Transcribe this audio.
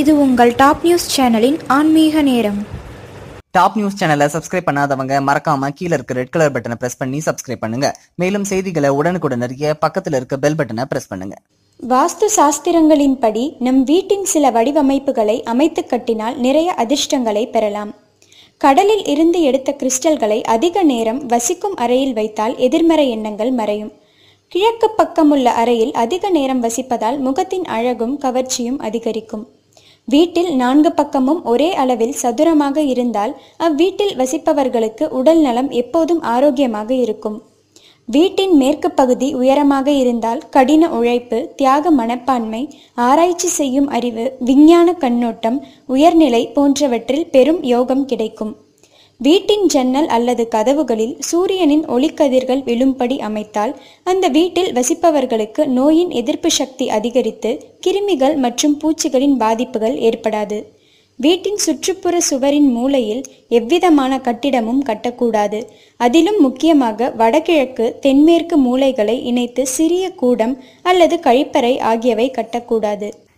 இது உங்கள் top news சேனலின் ஆன்மீக நேரம். டாப் நியூஸ் சேனலை சப்ஸ்கிரைப் பண்ணாதவங்க மறக்காம கீழ இருக்க ரெட் கலர் பட்டனை பிரஸ் பண்ணி சப்ஸ்கிரைப் பண்ணுங்க. மேலும் செய்திகளை உடனுக்குடன் அறிய பக்கத்துல இருக்க பெல் பட்டனை பிரஸ் பண்ணுங்க. வாஸ்து சாஸ்திரங்களின்படி நம் வீட்டின் சில வடிவமைப்புகளை அமைத்து கட்டினால் நிறைய அதிர்ஷ்டங்களை பெறலாம். கடலில் இருந்து எடுத்த கிறிஸ்டல்களை அதிக நேரம் வசிக்கும் அறையில் வைத்தால் எதிர்மறை எண்ணங்கள் மறையும். கிழக்கு பக்கமுள்ள அறையில் அதிக நேரம் வசிப்பதால் முகத்தின் அழகும் கவர்ச்சியும் அதிகரிக்கும். வீட்டில் நான்கு பக்கமும் ஒரே அளவில் சதுரமாக இருந்தால் அவ்வீட்டில் வசிப்பவர்களுக்கு உடல் நலம் எப்போதும் ஆரோக்கியமாக இருக்கும். வீட்டின் மேற்கு பகுதி உயரமாக இருந்தால் கடின உழைப்பு தியாக மனப்பான்மை ஆராய்ச்சி செய்யும் அறிவு விஞ்ஞான கண்ணோட்டம் உயர்நிலை போன்றவற்றில் பெரும் யோகம் கிடைக்கும். வீட்டின் ஜன்னல் அல்லது கதவுகளில் சூரியனின் ஒளிக்கதிர்கள் விழும்படி அமைத்தால் அந்த வீட்டில் வசிப்பவர்களுக்கு நோயின் எதிர்ப்பு சக்தி அதிகரித்து கிருமிகள் மற்றும் பூச்சிகளின் பாதிப்புகள் ஏற்படாது. வீட்டின் சுற்றுப்புற சுவரின் மூலையில் எவ்விதமான கட்டிடமும் கட்டக்கூடாது. அதிலும் முக்கியமாக வடகிழக்கு தென்மேற்கு மூலைகளை இணைத்து சிறிய கூடம் அல்லது கழிப்பறை ஆகியவை கட்டக்கூடாது.